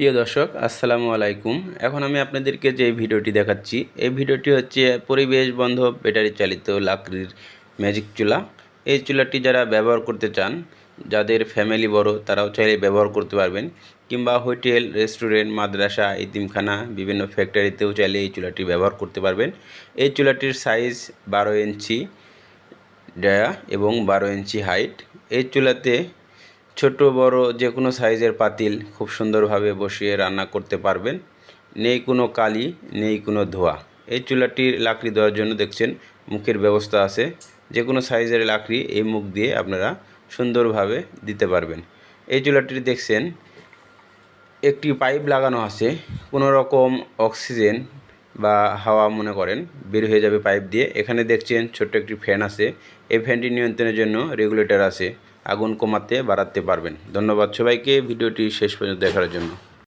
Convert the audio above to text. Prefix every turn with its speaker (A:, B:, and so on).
A: প্রিয় দর্শক, আসসালামু আলাইকুম। এখন আমি আপনাদেরকে যে ভিডিওটি দেখাচ্ছি, এই ভিডিওটি হচ্ছে পরিবেশ বান্ধব ব্যাটারি চালিত লাকড়ির ম্যাজিক চুলা। এই চুলাটি যারা ব্যবহার করতে চান, যাদের ফ্যামিলি বড়, তারাও চাইলে ব্যবহার করতে পারবেন। কিংবা হোটেল, রেস্টুরেন্ট, মাদ্রাসা, ইতিমখানা, বিভিন্ন ফ্যাক্টরিতেও চাইলে এই চুলাটি ব্যবহার করতে পারবেন। এই চুলাটির সাইজ বারো ইঞ্চি ডায়া এবং বারো ইঞ্চি হাইট। এই চুলাতে ছোট, বড় যে কোনো সাইজের পাতিল খুব সুন্দরভাবে বসিয়ে রান্না করতে পারবেন। নেই কোনো কালি, নেই কোনো ধোয়া। এই চুলাটির লাকড়ি দেওয়ার জন্য দেখছেন মুখের ব্যবস্থা আছে। যে কোনো সাইজের লাকড়ি এই মুখ দিয়ে আপনারা সুন্দরভাবে দিতে পারবেন। এই চুলাটি দেখছেন একটি পাইপ লাগানো আছে। কোনো রকম অক্সিজেন বা হাওয়া মনে করেন বের হয়ে যাবে পাইপ দিয়ে। এখানে দেখছেন ছোট্ট একটি ফ্যান আছে। এই ফ্যানটি নিয়ন্ত্রণের জন্য রেগুলেটর আছে। আগুন কমাতে বাড়াতে পারবেন। ধন্যবাদ সবাইকে। ভিডিওটি শেষ পর্যন্ত দেখার জন্য।